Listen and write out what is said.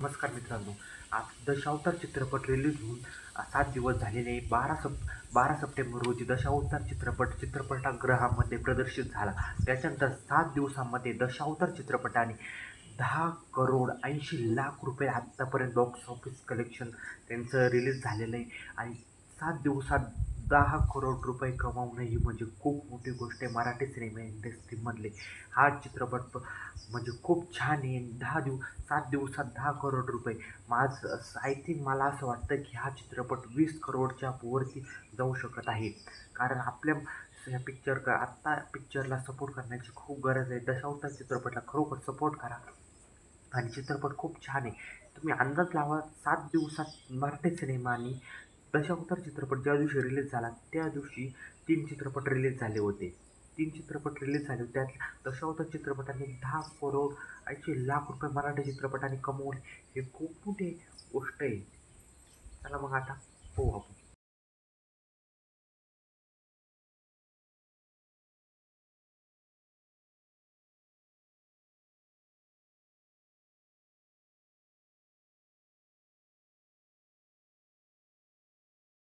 नमस्कार मित्रांनो आज दशावतार चित्रपट रिलीज होऊन सात दिवस झालेले आहे. बारा सप बारा सप्टेंबर रोजी दशावतार चित्रपट चित्रपटागृहामध्ये प्रदर्शित झाला त्याच्यानंतर सात दिवसांमध्ये दशावतार चित्रपटाने दहा करोड ऐंशी लाख रुपये आत्तापर्यंत बॉक्स ऑफिस कलेक्शन त्यांचं रिलीज झालेलं आहे आणि सात दिवसात दहा करोड रुपये कमावणं ही म्हणजे खूप मोठी गोष्ट आहे. मराठी सिनेमा इंडस्ट्रीमधले हा चित्रपट म्हणजे खूप छान आहे. दहा दिवस सात दिवसात दहा करोड रुपये. माझं आय थिंक मला असं वाटतं की हा चित्रपट वीस करोडच्या वरती जाऊ शकत आहे. कारण आपल्या ह्या पिक्चर का आत्ता पिक्चरला सपोर्ट करण्याची खूप गरज आहे. दशावतार चित्रपटला खरोखर सपोर्ट करा. आणि चित्रपट खूप छान आहे. तुम्ही अंदाज लावा सात दिवसात मराठी सिनेमानी दशावतार चित्रपट ज्या दिवशी रिलीज झाला त्या दिवशी तीन चित्रपट रिलीज झाले होते. तीन चित्रपट रिलीज झाले होते. त्यात दशावतार चित्रपटाने दहा करोड ऐंशी लाख रुपये मराठी चित्रपटाने कमवले. हे खूप मोठी गोष्ट आहे. चला मग आता हो आपण.